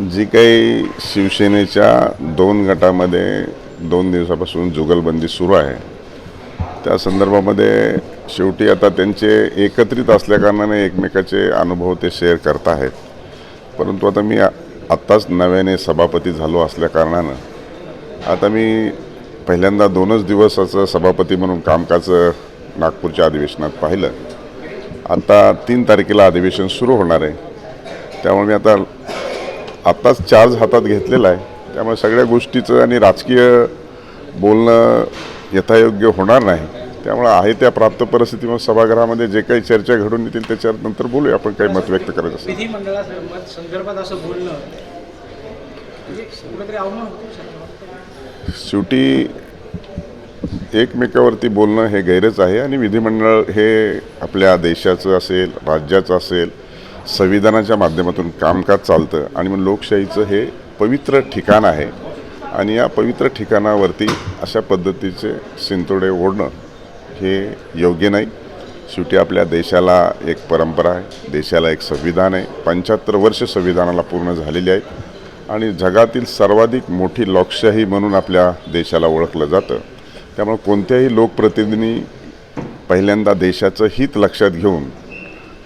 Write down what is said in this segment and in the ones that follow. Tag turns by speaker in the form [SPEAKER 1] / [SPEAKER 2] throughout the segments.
[SPEAKER 1] जी काही शिवसेनेच्या दोन गटामध्ये दोन दिवसापासून जुगलबंदी सुरू आहे त्या संदर्भामध्ये शेवटी आता त्यांचे एकत्रित असल्याकारणाने एकमेकाचे अनुभव ते शेअर करत आहेत. परंतु आता मी आत्ताच नव्याने सभापती झालो असल्याकारणानं आता मी पहिल्यांदा दोनच दिवसाचं सभापती म्हणून कामकाज नागपूरच्या अधिवेशनात पाहिलं. आता तीन तारखेला अधिवेशन सुरू होणार आहे. त्यामुळे मी आता आत्ताच चार्ज हातात घेतलेला आहे. त्यामुळे सगळ्या गोष्टीचं आणि राजकीय बोलणं यथायोग्य होणार नाही. त्यामुळे आहे त्या प्राप्त परिस्थितीमुळे सभागृहामध्ये जे काही चर्चा घडून येतील त्याच्यावर नंतर बोलूया. आपण काही मत व्यक्त करायचं असेल.
[SPEAKER 2] म्हणजे
[SPEAKER 1] शेवटी एकमेकावरती बोलणं हे गैरच आहे आणि विधिमंडळ हे आपल्या देशाचं असेल राज्याचं असेल संविधानाच्या माध्यमातून कामकाज चालतं आणि मग लोकशाहीचं हे पवित्र ठिकाण आहे. आणि या पवित्र ठिकाणावरती अशा पद्धतीचे सिंतोडे ओढणं हे योग्य नाही. शेवटी आपल्या देशाला एक परंपरा आहे देशाला एक संविधान आहे. पंच्याहत्तर वर्ष संविधानाला पूर्ण झालेली आहेत. आणि जगातील सर्वाधिक मोठी लोकशाही म्हणून आपल्या देशाला ओळखलं जातं. त्यामुळे कोणत्याही लोकप्रतिनिधी पहिल्यांदा देशाचं हित लक्षात घेऊन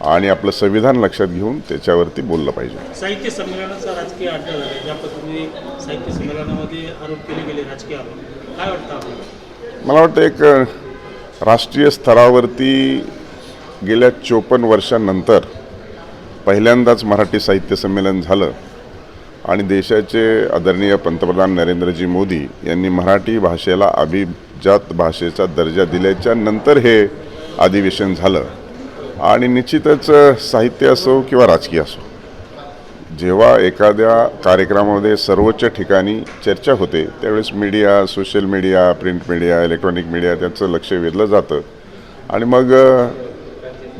[SPEAKER 1] आणि आपलं संविधान लक्षात घेऊन त्याच्यावरती बोललं पाहिजे.
[SPEAKER 2] साहित्य संमेलनाचा राजकीय अड्डा झाला ज्या पद्धतीने साहित्य संमेलनामध्ये आरोप केले गेले राजकीय आरोप काय वाटतं
[SPEAKER 1] मला वाटतं एक राष्ट्रीय स्तरावरती गेल्या चोपन्न वर्षांनंतर पहिल्यांदाच मराठी साहित्य संमेलन झालं आणि देशाचे आदरणीय पंतप्रधान नरेंद्रजी मोदी यांनी मराठी भाषेला अभिजात भाषेचा दर्जा दिल्याच्या नंतर हे अधिवेशन झालं. आणि निश्चितच साहित्य असो किंवा राजकीय असो जेव्हा एखाद्या कार्यक्रमामध्ये सर्वोच्च ठिकाणी चर्चा होते त्यावेळेस media social media print media electronic media त्यांचं लक्ष वेधलं जातं. आणि मग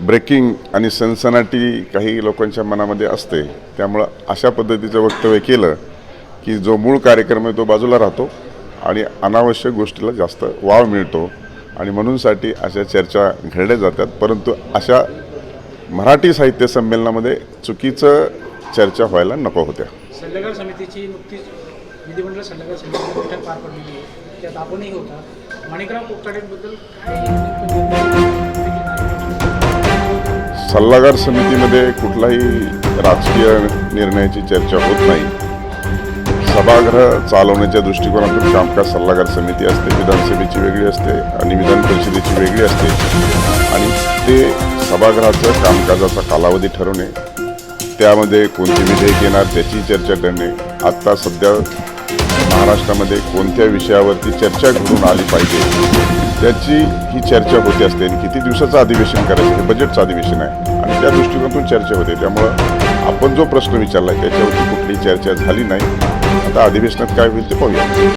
[SPEAKER 1] ब्रेकिंग आणि सनसनाटी काही लोकांच्या मनामध्ये असते. त्यामुळं अशा पद्धतीचं वक्तव्य केलं की जो मूळ कार्यक्रम आहे तो बाजूला राहतो आणि अनावश्यक गोष्टीला जास्त वाव मिळतो. आणि म्हणूनसाठी अशा चर्चा घडल्या जातात. परंतु अशा मराठी साहित्य संमेलनामध्ये चुकीचं चर्चा व्हायला नको होत्या.
[SPEAKER 2] सल्लागार समितीची नुकतीच विधिमंडळ सल्लागार समितीची बैठक पार पडलेली आहे. त्यात आपणही होता. माणिकराव काय निर्णय?
[SPEAKER 1] सल्लागार समितीमध्ये कुठलाही राजकीय निर्णयाची चर्चा होत नाही. सभागृह चालवण्याच्या दृष्टिकोनातून कामकाज सल्लागार समिती असते विधानसभेची वेगळी असते आणि विधान परिषदेची वेगळी असते. आणि ते सभागृहाचं कामकाजाचा कालावधी ठरवणे त्यामध्ये कोणते विधेयक येणार त्याची चर्चा करणे. आत्ता सध्या महाराष्ट्रामध्ये कोणत्या विषयावरती चर्चा घडून आली पाहिजे त्याची ही चर्चा होते असते. आणि किती दिवसाचं अधिवेशन करायचं हे बजेटचं अधिवेशन आहे. आणि त्या दृष्टिकोनातून चर्चा होते. त्यामुळं आपण जो प्रश्न विचारला त्याच्यावरती कुठली चर्चा झाली नाही. आता अधिवेशनात काय होईल ते पाहूया.